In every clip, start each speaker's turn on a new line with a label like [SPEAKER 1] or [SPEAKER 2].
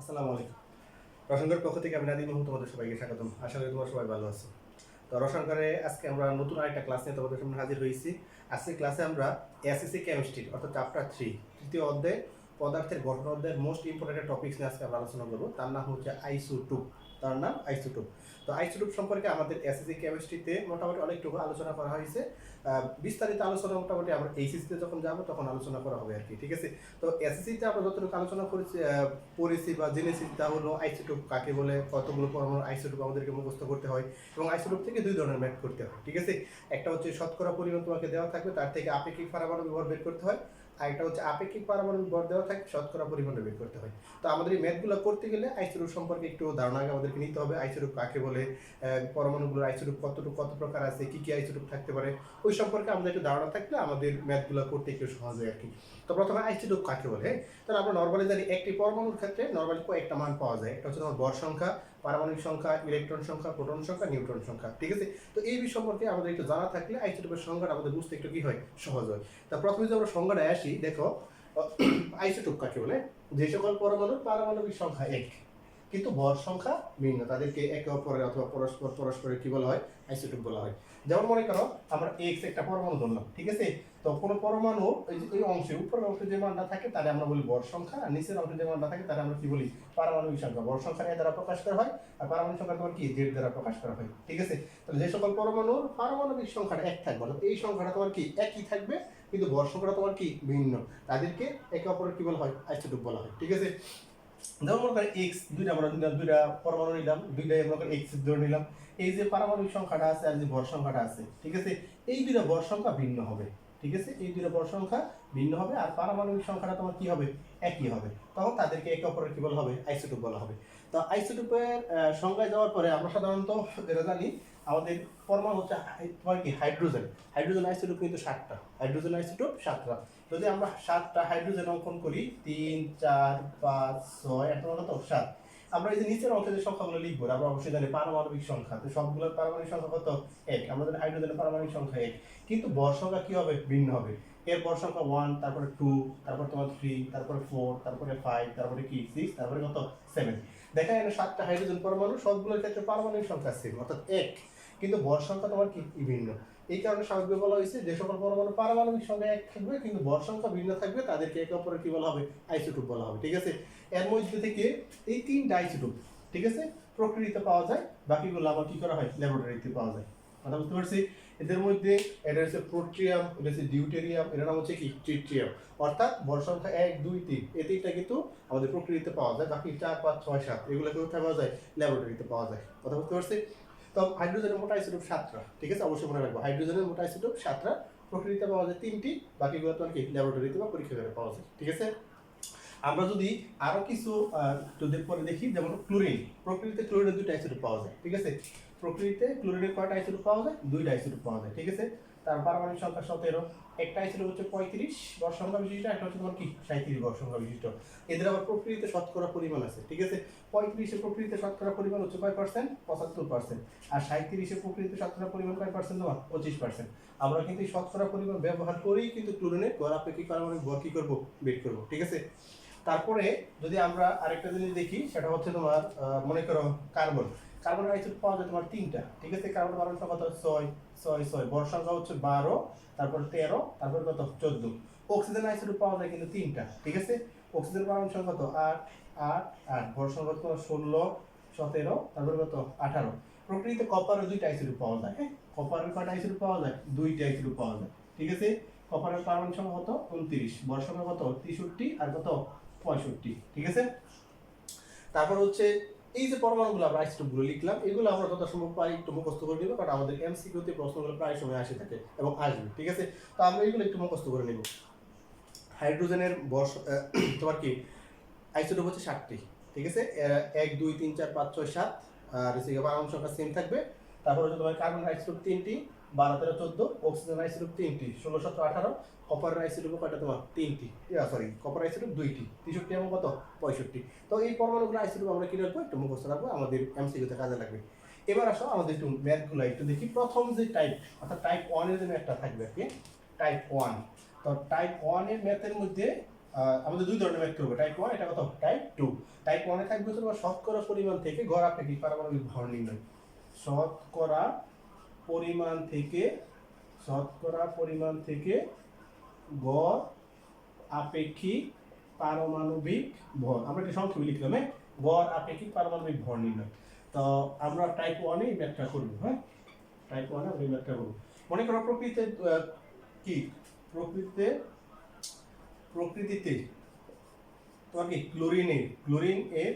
[SPEAKER 1] আসসালামু আলাইকুম। রসায়নগর পক্ষ থেকে আমি নাদিম মাহমুদ তোমাদের সবাইকে স্বাগতম। আশা করি তোমরা সবাই ভালো আছো। তো রসায়নগরে আজকে আমরা নতুন আরেকটা ক্লাস নিয়ে তোমাদের সামনে হাজির হয়েছি। আজকে ক্লাসে আমরা এসএসসি কেমিস্ট্রি অর্থাৎ চ্যাপ্টার থ্রি তৃতীয় অধ্যায়, পদার্থের গঠন অধ্যায়ের মোস্ট ইম্পর্টেন্ট টপিক্স নিয়ে আজকে আমরা আলোচনা করব। তার নাম হচ্ছে আইসোটুপ তার নাম আইসোটুপ। তো আইসোটুপ সম্পর্কে আমাদের এসএসসি কেমিস্ট্রিতে মোটামুটি অনেকটুকু আলোচনা করা হয়েছে। বিস্তারিত আলোচনা মোটামুটি আমরা এইচএসসিতে যখন যাব তখন আলোচনা করা হবে আর কি ঠিক আছে? তো এসএসসিতে আমরা যতটুকু আলোচনা করেছি পড়েছি বা জেনেছি তা হলো আইসোটুপ কাকে বলে, কতগুলো পরমাণু আইসোটুপ আমাদেরকে মুখস্থ করতে হয় এবং আইসোটুপ থেকে দুই ধরনের ম্যাথ করতে হয়, ঠিক আছে? একটা হচ্ছে শতকরা পরিমাণ তোমাকে দেওয়া থাকবে, তার থেকে আপেক্ষিক পারমাণবিক ব্যবহার বের করতে হয়। আর একটা হচ্ছে আপেক্ষিক পারমাণবিক ভর দেওয়া থাকে, শতকরা পরিমাণে বের করতে হয়। তো আমাদের এই ম্যাথগুলো করতে গেলে আইসোটুপ সম্পর্কে একটু ধারণা আগে আমাদেরকে নিতে হবে। আইসোটুপ কাকে বলে? পরমাণুগুলোর আইসোটুপ কতটুকু, কত প্রকার আছে? কি কি আইসোটুপ থাকতে পারে? ওই সম্পর্কে আমাদের একটু ধারণা থাকলে আমাদের ম্যাথগুলো করতে একটু সহজ হয় আর কি তো প্রথমে আইসোটুপ কাকে বলে? তাহলে আমরা নর্মালি জানি একটি পরমাণুর ক্ষেত্রে নর্মালি কয়েকটা মান পাওয়া যায়। একটা হচ্ছে তোমার ভর সংখ্যা পারমাণবিক সংখ্যা, ইলেকট্রন সংখ্যা, প্রোটন সংখ্যা, নিউট্রন সংখ্যা, ঠিক আছে? তো এই বিষয় সম্পর্কে আমাদের একটু জানা থাকলে আইসোটোপের সংখ্যাটা আমাদের বুঝতে একটু কি হয়, সহজ হয়। তা প্রথমে যদি আমরা সংখ্যাটা আসি, দেখো আইসোটোপ কাকে বলে? যে সকল পরমাণুর পারমাণবিক সংখ্যা এক, কিন্তু ভর সংখ্যা ভিন্ন। তাদেরকে একে অপরের অথবা পরস্পর, পরস্পরের কি বলা হয়? আইসোটোপ বলা হয়। যেমন মনে করো, আমরা এক্স একটা পরমাণু ধরলাম, ঠিক আছে? তো কোনো পরমাণু, এই অংশে উপরের অংশে যে মানটা থাকে তাহলে আমরা বলি ভর সংখ্যা, আর নিচের অংশে যে মানটা থাকে তাহলে আমরা কি বলি? পারমাণবিক সংখ্যা। ভর সংখ্যা দ্বারা প্রকাশ করা হয়, আর পারমাণবিক সংখ্যা তোমার কি? জেড দ্বারা প্রকাশ করা হয়, ঠিক আছে? তাহলে যে সকল পরমাণুর পারমাণবিক সংখ্যাটা এক থাকবে, অর্থাৎ এই সংখ্যাটা তোমার কি? একই থাকবে, কিন্তু ভর সংখ্যাটা তোমার কি? ভিন্ন। তাদেরকে একে অপরের কি বলা হয়? আইসোটোপ বলা হয়, ঠিক আছে? যেমন মনে করেন এক্স দুইটা আমরা দুইটা পরমাণু নিলাম, দুইটাই করেন এক্স ধরে নিলাম। এই যে পারমাণবিক সংখ্যাটা আছে আর যে ভর সংখ্যাটা আছে, ঠিক আছে? এই দুইটা ভর সংখ্যা ভিন্ন হবে, ঠিক আছে? এই দুইটা ভর সংখ্যা ভিন্ন হবে আর পারমাণবিক সংখ্যাটা তোমার কি হবে? একই হবে। তখন তাদেরকে একে অপরের কি বলা হবে? আইসোটোপ বলা হবে। তো আইসোটোপের সংজ্ঞায় যাওয়ার পরে আমরা সাধারণত যেটা জানি, আমাদের পরমাণু হচ্ছে তোমার কি হাইড্রোজেন। হাইড্রোজেন আইসোটোপ কিন্তু সাতটা। হাইড্রোজেন আইসোটোপ সাতটা। যদি আমরা সাতটা হাইড্রোজেন অঙ্কন করি, তিন, চার, পাঁচ, ছয় এত কত সাত আমরা এই যে নিচের অংশে যে সংখ্যাগুলো লিখব আমরা অবশ্যই জানি পারমাণবিক সংখ্যা। তো সবগুলোর পারমাণবিক সংখ্যা কত? এক। জানি হাইড্রোজেনের পারমাণবিক সংখ্যা এক। কিন্তু ভর সংখ্যা কি হবে? ভিন্ন হবে। এর ভর সংখ্যা ওয়ান তারপরে টু তারপর তোমার থ্রি তারপরে ফোর তারপরে ফাইভ তারপরে কি? সিক্স তারপরে কত? সেভেন দেখা যায় সাতটা হাইড্রোজেন পরমাণু, সবগুলোর ক্ষেত্রে পারমাণবিক সংখ্যা সেম অর্থাৎ এক। কিন্তু ভর সংখ্যা তোমার কি? ভিন্ন। এই কারণে স্বাভাবিক বলা হয়েছে যে সকল পরমাণু পারমাণবিক সংখ্যা এক থাকবে, কিন্তু ভর সংখ্যা ভিন্ন থাকবে, তাদেরকে একে অপরের কি বলা হবে? আইসোটোপ বলা হবে। ঠিক আছে? এর মধ্যে থেকে এই তিনটা আইসোটোপ ঠিক আছে? প্রকৃতিতে পাওয়া যায়, বাকিগুলো আবার কি করা হয়? ল্যাবরেটরিতে পাওয়া যায়। কথা বুঝতে পারছি? এদের মধ্যে এটা হচ্ছে প্রোট্রিয়াম, এটা হচ্ছে ডিউটেরিয়াম এটার নাম হচ্ছে কি? ট্রিট্রিয়াম অর্থাৎ ভর সংখ্যা এক, দুই, তিন। এই তিনটা কিন্তু আমাদের প্রকৃতিতে পাওয়া যায়, বাকি চার, পাঁচ, ছয়, সাত। এগুলো কোথায় পাওয়া যায়, ল্যাবরেটরিতে পাওয়া যায়। কথা বুঝতে পারছি? তো হাইড্রোজেনের মোটা আইসোটোপ সাতটা, ঠিক আছে? অবশ্যই মনে রাখব। হাইড্রোজেনের মোটা আইসোটোপ সাতটা, প্রকৃতিতে পাওয়া যায় তিনটি, বাকিগুলো তো আর কি? ল্যাবরেটরিতে বা পরীক্ষাগারে পাওয়া যায়, ঠিক আছে? আমরা যদি আরও কিছু যদি পরে দেখি, যেমন ক্লোরিন, প্রকৃতিতে ক্লোরিনের দুইটা আইসোটোপ পাওয়া যায়, ঠিক আছে? প্রকৃতিতে ক্লোরিনের কয়টা আইসোটোপ পাওয়া যায়? দুইটা আইসোটোপ পাওয়া যায়, ঠিক আছে? তার পারমাণবিক সংখ্যা সতেরো, একটা আইসোটোপ হচ্ছে পঁয়ত্রিশ বর্ষ সংখ্যা বিশিষ্ট, একটা হচ্ছে তোমার কি? সাঁত্রিশ বর্ষ সংখ্যা বিশিষ্ট। এদের আবার প্রকৃতিতে শতকরা পরিমাণ আছে, ঠিক আছে? পঁয়ত্রিশে প্রকৃতিতে শতকরা পরিমাণ হচ্ছে কয় পার্সেন্ট পঁচাত্তর পার্সেন্ট আর সাঁত্রিশে প্রকৃতিতে শতকরা পরিমাণ কয় পার্সেন্ট তোমার? পঁচিশ পার্সেন্ট আমরা কিন্তু এই শতকরা পরিমাণ ব্যবহার করেই কিন্তু ক্লোরিনের গড় আপেক্ষিক পারমাণবিক ভর কি করব? বের করব, ঠিক আছে? তারপরে যদি আমরা আরেকটা জিনিস দেখি, সেটা হচ্ছে তোমার মনে করো কার্বন। কার্বন আইসোটোপ পাওয়া যায় তোমার তিনটা। ঠিক আছে? কার্বন সংখ্যা কত ছয় ছয় ছয়। বর সংখ্যা হচ্ছে বারো, তারপর তেরো, তারপর কত? চোদ্দ। অক্সিজেন আইসোটোপ পাওয়া যায় কিন্তু তিনটা। ঠিক আছে? অক্সিজেন পারমাণবিক সংখ্যা কত? আট আট আট। বর সংখ্যা কত ষোলো, সতেরো, তারপর কত? আঠারো। প্রকৃতিতে কপারের দুইটা আইসোটোপ পাওয়া যায় হ্যাঁ? কপারের কয়টা আইসোটোপ পাওয়া যায়? দুইটা আইসোটোপ পাওয়া যায়। ঠিক আছে? কপারের পারমাণবিক সংখ্যা কত? উনত্রিশ। বর সংখ্যা কত? তেষট্টি। আর কত? পঁয়ষট্টি, ঠিক আছে? তারপর হচ্ছে এই যে পরমাণুগুলো আমরা আইসোটোপগুলো লিখলাম, এগুলো আমরা যথাসম্ভব পারি একটু মুখস্থ করে নিব, কারণ আমাদের এমসিকিউতে প্রশ্নগুলো প্রায় সময় আসে থাকে এবং আসবে, ঠিক আছে? তো আমরা এগুলো একটু মুখস্থ করে নিব। হাইড্রোজেনের বর্ষ তোমার কি? আইসোটোপ হচ্ছে ষাটটি, ঠিক আছে? এক, দুই, তিন, চার, পাঁচ, ছয়, সাত, আর পারমাণবিক সংখ্যা সেম থাকবে। তারপর হচ্ছে তোমার কার্বন আইসোটোপ তিনটি বারো তেরো চোদ্দ অক্সিজেন আইসোটোপ তিনটি, ষোলো সতেরো আঠারো কপার আইসোটোপ কয়টা তোমার? তিনটি। সরি কপার আইসোটোপ দুইটি। তেষট্টি এবং কত? পঁয়ষট্টি। তো এই পরমাণুগুলো আইসোটোপ আমরা কি রাখব? একটু মুখস্থ রাখব, আমাদের এমসিকিউতে কাজে লাগবে। এবার আসো আমাদের একটু ম্যাথগুলো একটু দেখি। প্রথম যে টাইপ অর্থাৎ টাইপ ওয়ানের যে ম্যাথটা থাকবে আর কি টাইপ ওয়ান তো টাইপ ওয়ানের ম্যাথের মধ্যে আমাদের দুই ধরনের ম্যাথ করব। টাইপ ওয়ান এটা কত? টাইপ টু টাইপ ওয়ানে থাকবে তোমার শতকরা পরিমাণ থেকে গড় আপেক্ষিক পারমাণবিক ভর নির্ণয়। শতকরা পরিমাণ থেকে, শতকরা পরিমাণ থেকে গড় আপেক্ষিক পারমাণবিক ভর। আমরা একটা সংক্ষেপে লিখলাম হ্যাঁ? গড় আপেক্ষিক পারমাণবিক ভর নির্ণয়। তো আমরা টাইপ ওয়ানে এই ম্যাথটা করব হ্যাঁ? টাইপ ওয়ানে আমরা এই ম্যাথটা করব। মনে করো প্রকৃতিতে কি? প্রকৃতিতে প্রকৃতিতে তোমার কি ক্লোরিনে ক্লোরিন এর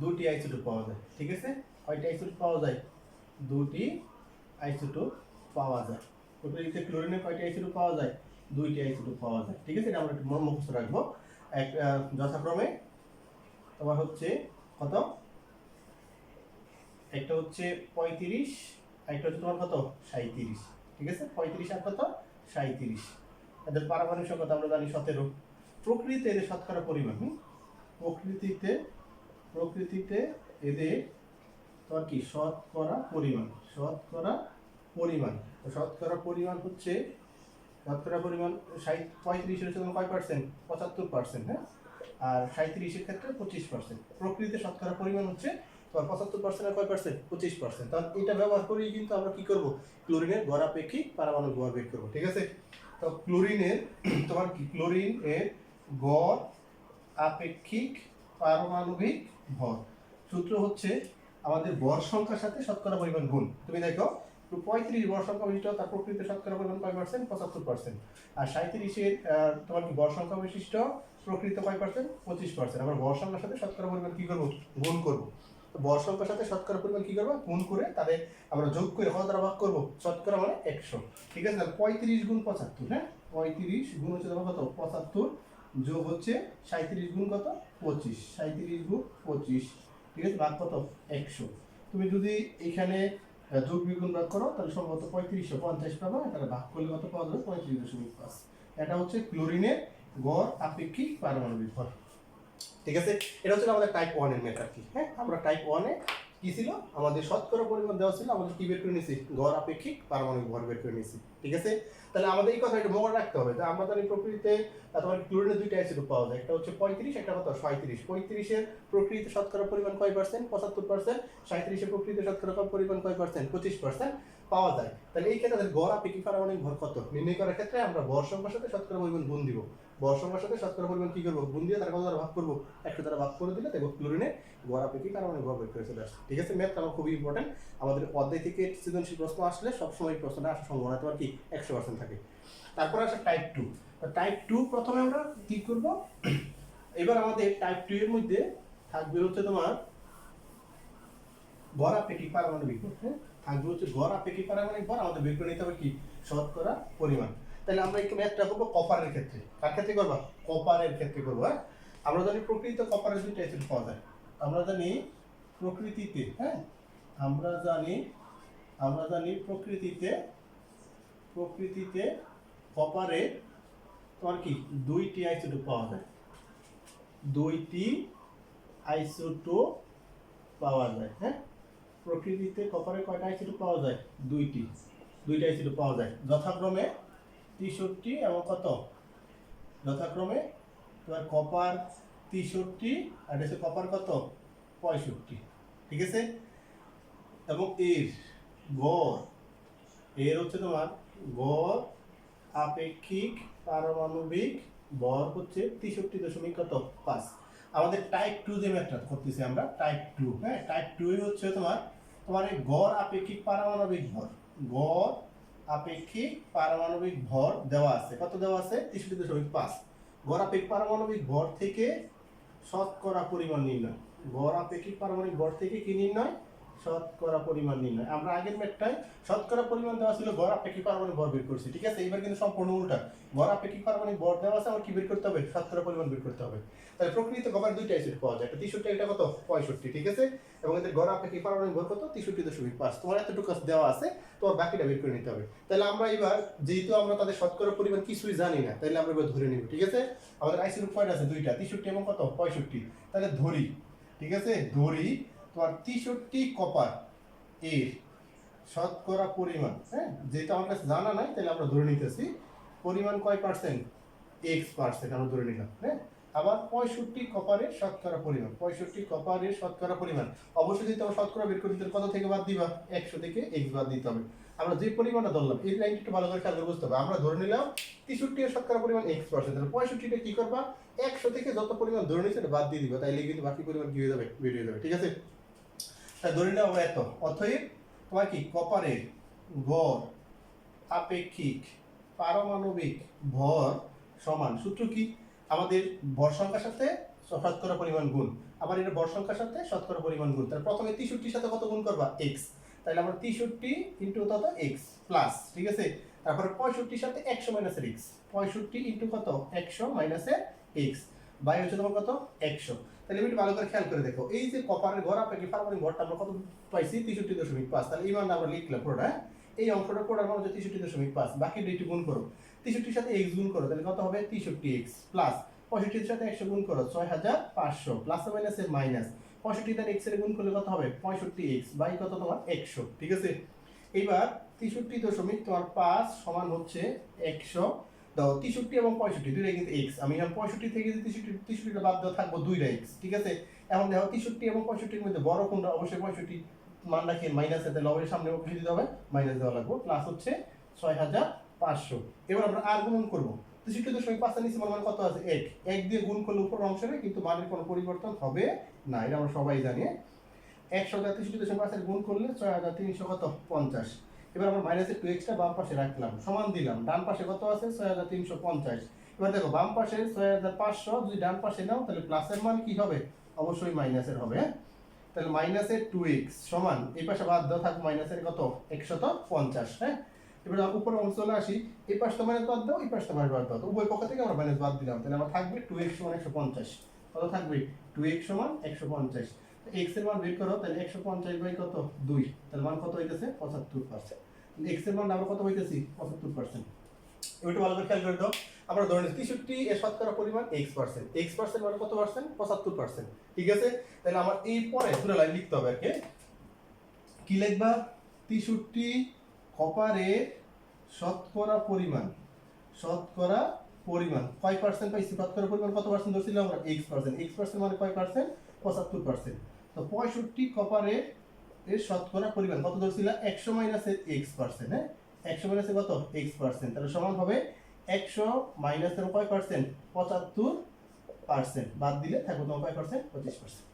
[SPEAKER 1] দুটি আইসোটোপ পাওয়া যায়, ঠিক আছে? কয়টি আইসোটোপ পাওয়া যায়? দুটি আইসোটোপ পাওয়া যায়। প্রকৃতিতে ক্লোরিনের কয়টি আইসোটোপ পাওয়া যায়? দুইটি আইসোটোপ পাওয়া যায়। ঠিক আছে? এটা আমরা একটু মুখস্থ রাখব। এক যথাক্রমে তোমার হচ্ছে কত? একটা হচ্ছে পঁয়ত্রিশ একটা হচ্ছে তোমার কত? সাঁইত্রিশ। ঠিক আছে? পঁয়ত্রিশ আর কত? সাঁইত্রিশ। এদের পারমাণবিক সংখ্যা আমরা জানি সতেরো। প্রকৃতিতে এদের শতকরা পরিমাণ প্রকৃতিতে প্রকৃতিতে এদের তোমার কি? শতকরা পরিমাণ। শতকরা পরিমাণ। তো শতকরা পরিমাণ হচ্ছে, শতকরা পরিমাণ ষাট পঁয়ত্রিশের হচ্ছে তোমার কয় পার্সেন্ট পঁচাত্তর পার্সেন্ট হ্যাঁ? আর সাঁত্রিশের ক্ষেত্রে পঁচিশ পার্সেন্ট প্রকৃতিতে শতকরা পরিমাণ হচ্ছে, তোমার পঁচাত্তর পার্সেন্ট আর কয় পার্সেন্ট পঁচিশ পার্সেন্ট তাহলে এটা ব্যবহার করেই কিন্তু আমরা কি করব? ক্লোরিনের গড়াপেক্ষিক পারমাণবিক ভর বের করব, ঠিক আছে? তো ক্লোরিনের, তোমার কি? ক্লোরিন এর গড় আপেক্ষিক পারমাণবিক ভর। সূত্র হচ্ছে আমাদের ভর সংখ্যার সাথে শতকরা পরিমাণ গুণ। তুমি দেখো, তো পঁয়ত্রিশ ভর সংখ্যা বিশিষ্ট, তার প্রকৃত শতকরা পরিমাণ কয় পার্সেন্ট পঁচাত্তর পার্সেন্ট আর সাঁত্রিশের তোমার কি ভর সংখ্যা বিশিষ্ট? প্রকৃত কয় পার্সেন্ট পঁচিশ পার্সেন্ট আমরা ভর সংখ্যার সাথে শতকরা পরিমাণ কী করব? গুণ করব। ভর সংখ্যার সাথে শতকরা পরিমাণ কি করব? গুণ করে তাদের আমরা যোগ করে কত দ্বারা ভাগ করব? শতকরা মানে একশো। ঠিক আছে, তাহলে পঁয়ত্রিশ গুণ পঁচাত্তর হ্যাঁ? পঁয়ত্রিশ গুণ হচ্ছে তোমার কত? পঁচাত্তর যোগ হচ্ছে সাঁত্রিশ গুণ কত? পঁচিশ। সাঁত্রিশ গুণ পঁচিশ। ঠিক আছে? ভাগ কত? একশো। তুমি যদি এখানে যোগ বিগুণ ভাগ করো, তাহলে সম্ভবত পঁয়ত্রিশশো। পঞ্চাশ পাবা, তাহলে ভাগ করলে কত পাওয়া যাবে? পঁয়ত্রিশ দশমিক পাঁচ। এটা হচ্ছে ক্লোরিনের গড় আপেক্ষিক পারমাণবিক ভর। ঠিক আছে? এটা হচ্ছে আমাদের টাইপ ওয়ানের মেথড কি? হ্যাঁ? আমরা টাইপ ওয়ানে কি ছিল? আমাদের শতকরা পরিমাণ দেওয়া ছিল, আমাদের কি বের করে নিয়েছি? গড় আপেক্ষিক পারমাণবিক ভর বের করে নিয়েছি, ঠিক আছে? তাহলে আমাদের এই কথা একটু মনে রাখতে হবে যে আমরা জানি প্রকৃতিতে তোমার ক্লোরিনের দুইটা অ্যাসিড পাওয়া যায়, একটা হচ্ছে পঁয়ত্রিশ, একটা কত? সাঁত্রিশ পঁয়ত্রিশের প্রকৃতিতে শতকরা পরিমাণ কয় পার্সেন্ট পঁচাত্তর পার্সেন্ট সাঁত্রিশের প্রকৃতিতে শতকরা পরিমাণ কয় পার্সেন্ট পঁচিশ পার্সেন্ট পাওয়া যায়। তাহলে এই ক্ষেত্রে গড় আপেক্ষিক পারমাণবিক ভর কত? নির্ণয় করার ক্ষেত্রে আমরা ভর সংখ্যার সাথে শতকরা পরিমাণ গুণ দিব। ভর সংখ্যার সাথে শতকরা পরিমাণ কি করব? গুণ দিয়ে তার কত দ্বারা ভাগ করব? একশো দ্বারা ভাগ করে দিলে দেখো ক্লোরিনে গড় আপেক্ষিক পারমাণবিক ভর বের করে চলে আসছে ঠিক আছে ম্যাথ আমার খুবই ইম্পর্টেন্ট আমাদের অধ্যায় থেকে সৃজনশীল প্রশ্ন আসলে সবসময় এই প্রশ্নটা আসার সম্ভাবনা তোমার কি একশো পার্সেন্ট থাকে। তারপরে আসে টাইপ টু টাইপ টু প্রথমে আমরা কি করব? এবার আমাদের টাইপ টু এর মধ্যে থাকবে হচ্ছে তোমার গড় আপেক্ষিক পারমাণবিক। হ্যাঁ থাকবে হচ্ছে গড় আপেক্ষিক পারমাণবিক ভর আমাদের বের করে নিতে হবে কি? শতকরা পরিমাণ। তাহলে আমরা একটু ম্যাথটা করব কপারের ক্ষেত্রে। কার ক্ষেত্রে করবা? কপারের ক্ষেত্রে করব হ্যাঁ? আমরা জানি প্রকৃত কপারের দুইটা পাওয়া যায়। আমরা জানি প্রকৃতিতে হ্যাঁ? আমরা জানি আমরা জানি প্রকৃতিতে প্রকৃতিতে কপারে তোমার কি? দুইটি আইসোটোপ পাওয়া যায়। দুইটি আইসোটোপ পাওয়া যায় হ্যাঁ? প্রকৃতিতে কপারে কয়টা আইসোটোপ পাওয়া যায়? দুইটি। দুইটা আইসোটোপ পাওয়া যায়। যথাক্রমে তেষট্টি এবং কত? যথাক্রমে তোমার কপার তেষট্টি, আর হচ্ছে কপার কত? পঁয়ষট্টি। ঠিক আছে? এবং এর গড়, এর হচ্ছে তোমার গড়, আপেক্ষিক পারমাণবিক ভর হচ্ছে তেষট্টি দশমিক কত? পাঁচ। আমাদের টাইপ টু যে ম্যাথটা করতেছি আমরা টাইপ টু হ্যাঁ? টাইপ টু হচ্ছে তোমার তোমার এই গড়, আপেক্ষিক পারমাণবিক ভর গড়, আপেক্ষিক পারমাণবিক ভর দেওয়া আছে। কত দেওয়া আছে? তেষট্টি দশমিক পাঁচ। গড়, আপেক্ষিক পারমাণবিক ভর থেকে শতকরা পরিমাণ নির্ণয়। গড় আপেক্ষিক পারমাণবিক ভর থেকে কি নির্ণয়? শতকরা পরিমাণ নির্ণয়। আমরা আগের ম্যাটটায় শতকরা পরিমাণ দেওয়া ছিল, গড় আপেক্ষিক পারমাণবিক ভর বের করছি, ঠিক আছে? এবার কিন্তু সম্পূর্ণ উল্টা। গড় আপেক্ষিক পারমাণবিক ভর দেওয়া আছে আমার কি বের করতে হবে? শতকরা পরিমাণ বের করতে হবে। তাহলে প্রকৃত কবার দুইটা অ্যাসিড পাওয়া যায়। একটা তেষট্টি, একটা কত? পঁয়ষট্টি, ঠিক আছে? এবং এদের গড় আপেক্ষিক পারমাণবিক ভর কত? তেষট্টি দশমিক পাঁচ। তোমার এতটুকু দেওয়া আছে, তোমার বাকিটা বের করে নিতে হবে। তাহলে আমরা এবার, যেহেতু আমরা তাদের শতকরা পরিমাণ কিছুই জানি না, তাহলে আমরা এবার ধরে নিব, ঠিক আছে? আমাদের আইসিডি পয়েন্ট আছে দুইটা, তেষট্টি এবং কত? পঁয়ষট্টি। তাহলে ধরি, ঠিক আছে? ধরি তোমার তেষট্টি কপার এর শতকরা পরিমাণ হ্যাঁ? যেটা আমার কাছে জানা নাই, তাহলে আমরা ধরে নিতেছি, পরিমাণ কয় পার্সেন্ট এক্স পার্সেন্ট আমরা ধরে নিলাম হ্যাঁ? আবার পঁয়ষট্টি কপারের শতকরা পরিমাণ, পঁয়ষট্টি কপারের শতকরা পরিমাণ। অবশ্যই যদি আমরা শতকরা বের করতে কত থেকে বাদ দিবা? একশো থেকে এক্স বাদ দিতে হবে। আমরা যে পরিমাণটা ধরলাম, এই লাইনটা একটু ভালো করে খেয়াল করে বুঝতে হবে। আমরা ধরে নিলাম, তেষট্টি শতকরা পরিমাণ এক্স পার্সেন্ট তাহলে পঁয়ষট্টিটা কি করবা? একশো থেকে যত পরিমাণ ধরে এটা বাদ দিয়ে দিবা। তাইলে কিন্তু বাকি পরিমাণ কি হয়ে যাবে? বের হয়ে যাবে, ঠিক আছে? তা ধরে নেওয়া আমরা এত। অতএব, তোমার কি কপারের গড় আপেক্ষিক পারমাণবিক ভর সমান? সূত্র কি? আমাদের ভর সংখ্যার সাথে শতকরা পরিমাণ গুণ। আবার এটা ভর সংখ্যার সাথে শতকরা পরিমাণ গুণ। তাহলে প্রথমে তেষট্টির সাথে কত গুণ করবা? এক্স তাহলে আমরা তেষট্টি ইন্টু কত? এক্স প্লাস ঠিক আছে? তারপরে পঁয়ষট্টির সাথে একশো মাইনাসের এক্স পঁয়ষট্টি ইন্টু কত? একশো মাইনাসের এক্স বাই হচ্ছে তোমার কত? একশো। তাহলে একটু ভালো করে খেয়াল করে দেখো। এই যে কপারের ঘর আপনাকে পারমাণবিক ঘরটা আমরা কত পাইছি? তেষট্টি দশমিক পাঁচ। তাহলে এই আমরা লিখলাম পুরোটা হ্যাঁ? এই অংশটা পড়ার মানে হচ্ছে তেষট্টি দশমিক পাঁচ। বাকি দুইটি গুণ করো। তেষট্টির সাথে এক্স গুণ করো, তাহলে কত হবে? তেষট্টি এক্স প্লাস পঁয়ষট্টির সাথে একশো গুণ করো ছয় হাজার পাঁচশো প্লাস মাইনাস মাইনাস পঁয়ষট্টি তার এক্সের গুণ করলে কত হবে? পঁয়ষট্টি এক্স বাই কত তোমার? একশো। ঠিক আছে? এবার তেষট্টি দশমিক তোমার পাঁচ সমান হচ্ছে একশো। দাও, তেষট্টি এবং পঁয়ষট্টি দুইটাই কিন্তু এক্স আমি এখন পঁয়ষট্টি থেকে যদি তেষট্টি, তেষট্টিটা বাদ দেওয়া থাকব, দুইটা এক্স ঠিক আছে? এখন দেখো, তেষট্টি এবং পঁয়ষট্টির মধ্যে বড় কোনটা? অবশ্যই পঁয়ষট্টি মান রাখি মাইনাস এতে লবের সামনে অবশ্যই দিতে হবে মাইনাস দেওয়া লাগবে। প্লাস হচ্ছে ছয় হাজার পাঁচশো। এবার আমরা আর গুণন করব। তেষট্টি দশমিক পাঁচটা নিচে মান কত আছে? এক। এক দিয়ে গুণ করলে উপর অংশে কিন্তু মানের কোনো পরিবর্তন হবে না। এটা আমরা সবাই জানি। একশো হাজার তেষট্টি দশমিক পাঁচের গুণ করলে ছয় হাজার তিনশো কত? পঞ্চাশ। এবার আমরা মাইনাসের টু এক্সটা বাম পাশে রাখলাম, সমান দিলাম। ডান পাশে কত আছে? ছয় হাজার তিনশো পঞ্চাশ। এবার দেখো, বাম পাশে ছয় হাজার পাঁচশো, যদি ডান পাশে নাও, তাহলে প্লাসের মান কি হবে? অবশ্যই মাইনাসের হবে হ্যাঁ? তাহলে মাইনাসের টু এক্স সমান, এই পাশে বাদ দেওয়া থাকবে মাইনাসের কত? একশত পঞ্চাশ হ্যাঁ? এবার উপর অংশ চলে আসি এই পাশটা মাইনাস বাদ দাও, এই পাশটা মাইনাস বাদ দাও। তো উভয় পক্ষ থেকে আমরা মাইনাস বাদ দিলাম, তাহলে আমার থাকবে টু এক্স সমান একশো পঞ্চাশ। কত থাকবে? টু এক্স সমান একশো পঞ্চাশ। এক্সের মান বের করো, তাহলে একশো পঞ্চাশ বাই কত? দুই। তাহলে মান কত হইতেছে? পঁচাত্তর পার্সেন্ট এক্সের মান আমরা কত হইতেছি? পঁচাত্তর পার্সেন্ট ওইটা ভালো করে খেয়াল করে দাও। আমরা ধরে নিচ্ছি তেষট্টি, এর শতকরা পরিমাণ এক্স পার্সেন্ট এক্স পার্সেন্ট মানে কত পার্সেন্ট পঁচাত্তর পার্সেন্ট ঠিক আছে? তাহলে আমার এই পরে পুরো লাইন লিখতে হবে আর কি। লিখবা? তেষট্টি কপারের শতকরা পরিমাণ। শতকরা পরিমাণ। কয় পার্সেন্ট পাইছি। শতকরা পরিমাণ কত পার্সেন্ট ধরছিলাম আমরা? এক্স পার্সেন্ট এক্স পার্সেন্ট মানে কয় পার্সেন্ট পঁচাত্তর পার্সেন্ট তো পঁয়ষট্টি কপারের এর শতকরা পরিমাণ, কত ধরছিল? একশো মাইনাসের এক্স পার্সেন্ট হ্যাঁ? একশো মাইনাসে কত? এক্স পার্সেন্ট তাহলে সমান হবে একশো মাইনাসের কয় পার্সেন্ট পঁচাত্তর পার্সেন্ট বাদ দিলে থাকব তোমার কয় পার্সেন্ট পঁচিশ পার্সেন্ট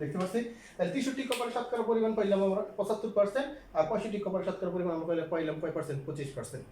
[SPEAKER 1] দেখতে পাচ্ছি? তাহলে তেষট্টি কপার শতকরা পরিমাণ পাইলাম আমরা, পঁচাত্তর পার্সেন্ট আর পঁয়ষট্টি কপার শতকরা পরিমাণ আমরা পাইলাম কয় পার্সেন্ট পঁচিশ পার্সেন্ট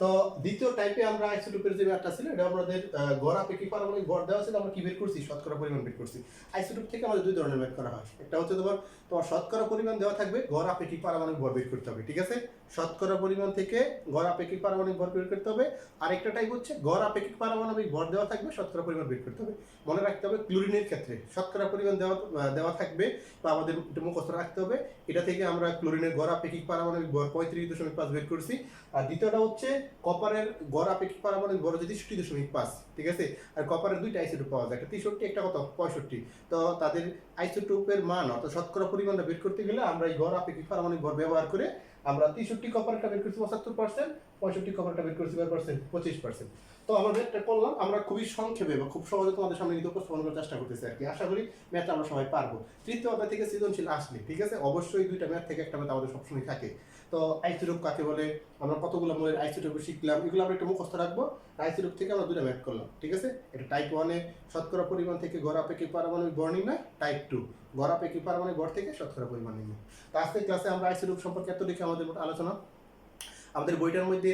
[SPEAKER 1] তো দ্বিতীয় টাইপে আমরা আইসোটোপের যে ব্যাপারটা ছিল, এটা আমাদের গড়া আপেক্ষিক পারমাণবিক গড় দেওয়া ছিল, আমরা কি বের করছি, শতকরা পরিমাণ বের করছি। আইসোটোপ থেকে আমাদের দুই ধরনের বের করা হয়। একটা হচ্ছে তোমার তোমার শতকরা পরিমাণ দেওয়া থাকবে, গড় আপেক্ষিক পারমাণবিক গড় বের করতে হবে, ঠিক আছে? শতকরা পরিমাণ থেকে গড় আপেক্ষিক পারমাণবিক ভর বের করতে হবে। আরেকটা টাইপ হচ্ছে গড় আপেক্ষিক পারমাণবিক ভর দেওয়া থাকবে, শতকরা পরিমাণ বের করতে হবে। মনে রাখতে হবে ক্লোরিনের ক্ষেত্রে শতকরা পরিমাণ দেওয়া দেওয়া থাকবে বা আমাদের মুখস্থ রাখতে হবে। এটা থেকে আমরা ক্লোরিনের গড় আপেক্ষিক পারমাণবিক ভর পঁয়ত্রিশ দশমিক পাঁচ বের করছি। আর দ্বিতীয়টা হচ্ছে কপারের গড় আপেক্ষিক পারমাণবিক ভর হচ্ছে তেষট্টি দশমিক পাঁচ, ঠিক আছে? আর কপারের দুইটা আইসোটোপ পাওয়া যায়, একটা তেষট্টি, একটা কত? পঁয়ষট্টি। তো তাদের আইসোটোপের মান অর্থাৎ শতকরা পরিমাণটা বের করতে গেলে আমরা এই গড় আপেক্ষিক পারমাণবিক ভর ব্যবহার করে আমরা তেষট্টি কপারটা বের করছি পঁচাত্তর পার্সেন্ট পঁয়ষট্টি কপারটা বের করছি কয় পার্সেন্ট পঁচিশ পার্সেন্ট তো আমরা যেটা করলাম, আমরা খুবই সংক্ষেপে বা খুব সহজে তোমাদের সামনে নিতে উপস্থাপন করার চেষ্টা করতেছি আর কি। আশা করি ম্যাথটা আমরা সবাই পারব। তৃতীয় অধ্যায় থেকে সৃজনশীল আসলে ঠিক আছে? অবশ্যই দুইটা ম্যাথ থেকে একটা ম্যাথ আমাদের সবসময় থাকে। তো আইসিরূপ কাকে বলে? আমরা কতগুলো মূলের আইসিরূপ শিখলাম, এগুলো আমরা একটু মুখস্থ রাখব। আইসিরূপ থেকে আমরা দুটা ম্যাট করলাম, ঠিক আছে? এটা টাইপ ওয়ানে শতকরা পরিমাণ থেকে গড় আপেক্ষিক পারমাণবিক ভর নির্ণয় টাইপ টু গড় আপেক্ষিক পারমাণবিক ভর থেকে শতকরা পরিমাণ নির্ণয়। তো আজকের ক্লাসে আমরা আইসিরূপ সম্পর্কে এত লিখে আমাদের আলোচনা। আমাদের বইটার মধ্যে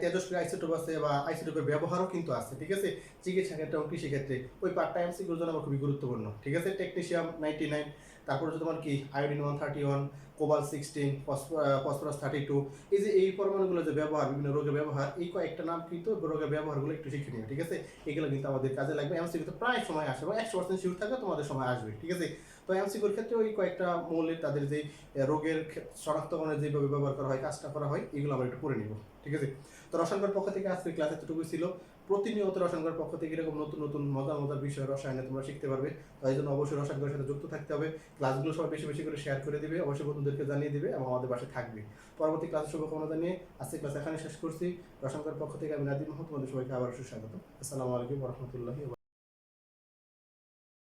[SPEAKER 1] তেজস্ক্রিয় আইসোটোপ আছে বা আইসোটোপের ব্যবহারও কিন্তু আছে, ঠিক আছে? চিকিৎসা ক্ষেত্রে এবং কৃষি ক্ষেত্রে ওই পার্ট টাইম সিগুলোর জন্য আমার খুবই গুরুত্বপূর্ণ, ঠিক আছে? টেকনিশিয়াম নাইনটি নাইন তারপর হচ্ছে তোমার কি iodine one thirty one cobalt sixteen phosphorus thirty two এই যে এই পরমাণুগুলো যে ব্যবহার, বিভিন্ন রোগের ব্যবহার, এই কয়েকটা নাম কিন্তু রোগের ব্যবহারগুলো একটু শিখে নিও, ঠিক আছে? এগুলো কিন্তু আমাদের কাজে লাগবে। এমসিকিউ তো প্রায় সময় আসে এবং একশো পার্সেন্ট শিওর থাকলে তোমাদের সময় আসবে, ঠিক আছে? তো এমসিকিউর ক্ষেত্রে ওই কয়েকটা মৌলের তাদের যে রোগের ক্ষে- শনাক্তকরণে যেভাবে ব্যবহার করা হয়, কাজটা করা হয়, এগুলো আমরা একটু করে নিব, ঠিক আছে? তো রসায়নগর পক্ষ থেকে আজকের ক্লাস এতটুকু ছিল। প্রতিনিয়ত রসায়নগর পক্ষ থেকে এরকম নতুন নতুন মজার মজার বিষয় রসায়নে তোমরা শিখতে পারবে। তাই জন্য অবশ্যই রসায়নগরের সাথে যুক্ত থাকতে হবে। ক্লাসগুলো সবাই বেশি বেশি করে শেয়ার করে দিবে। অবশ্যই বন্ধুদেরকে জানিয়ে দিবে এবং আমাদের পাশে থাকবে। পরবর্তী ক্লাসের শুভকামনা জানিয়ে আজকে ক্লাস এখানে শেষ করছি। রসায়নগর পক্ষ থেকে আমি নাদিম মোহাম্মদ, তোমাদের সবাইকে আবার সুস্বাগত আসসালামু আলাইকুম রহমতুল্লাহি